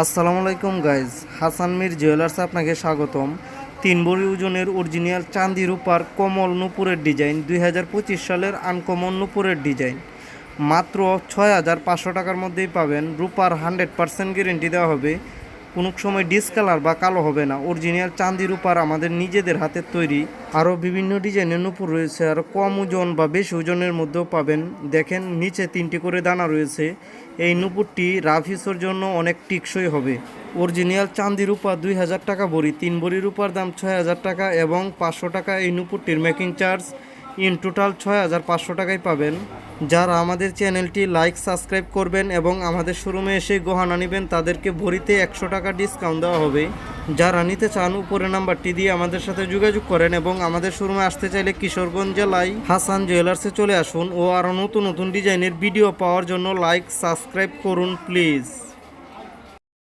আসসালামু আলাইকুম guys Hasan Mir jewellers আপনাকে স্বাগতম। তিন বড়ি ওজনের অরিজিনাল চাঁদি রূপার কমল নুপুরের ডিজাইন দুই হাজার পঁচিশ সালের আনকমন নুপুরের ডিজাইন মাত্র ছয় হাজার পাঁচশো টাকার মধ্যেই পাবেন। রূপার হান্ড্রেড পার্সেন্ট গ্যারেন্টি দেওয়া হবে। কোনো সময় ডিসকালার বা কালো হবে না। অরিজিনাল চাঁদি রূপার আমাদের নিজেদের হাতের তৈরি। আরও বিভিন্ন ডিজাইনের নুপুর রয়েছে আর কম ওজন বা বেশি ওজনের মধ্যেও পাবেন। দেখেন, নিচে তিনটি করে দানা রয়েছে। এই নুপুরটি রাফিসের জন্য অনেক টিকসই হবে। অরিজিনাল চাঁদি রূপা দুই হাজার টাকা বড়ি তিন বড়ি রূপার দাম ছয় হাজার টাকা এবং পাঁচশো টাকা এই নুপুরটির মেকিং চার্জ ইন টোটাল ছয় হাজার পাঁচশো টাকায় পাবেন। যারা আমাদের চ্যানেলটি লাইক, সাবস্ক্রাইব করবেন এবং আমাদের শোরুমে এসে গহনা নেবেন, তাদেরকে ভরিতে একশো টাকা ডিসকাউন্ট দেওয়া হবে। যারা নিতে চান উপরে নাম্বারটি দিয়ে আমাদের সাথে যোগাযোগ করেন এবং আমাদের শোরুমে আসতে চাইলে কিশোরগঞ্জ জেলায় হাসান জুয়েলার্সে চলে আসুন ও আরও নতুন নতুন ডিজাইনের ভিডিও পাওয়ার জন্য লাইক, সাবস্ক্রাইব করুন, প্লিজ।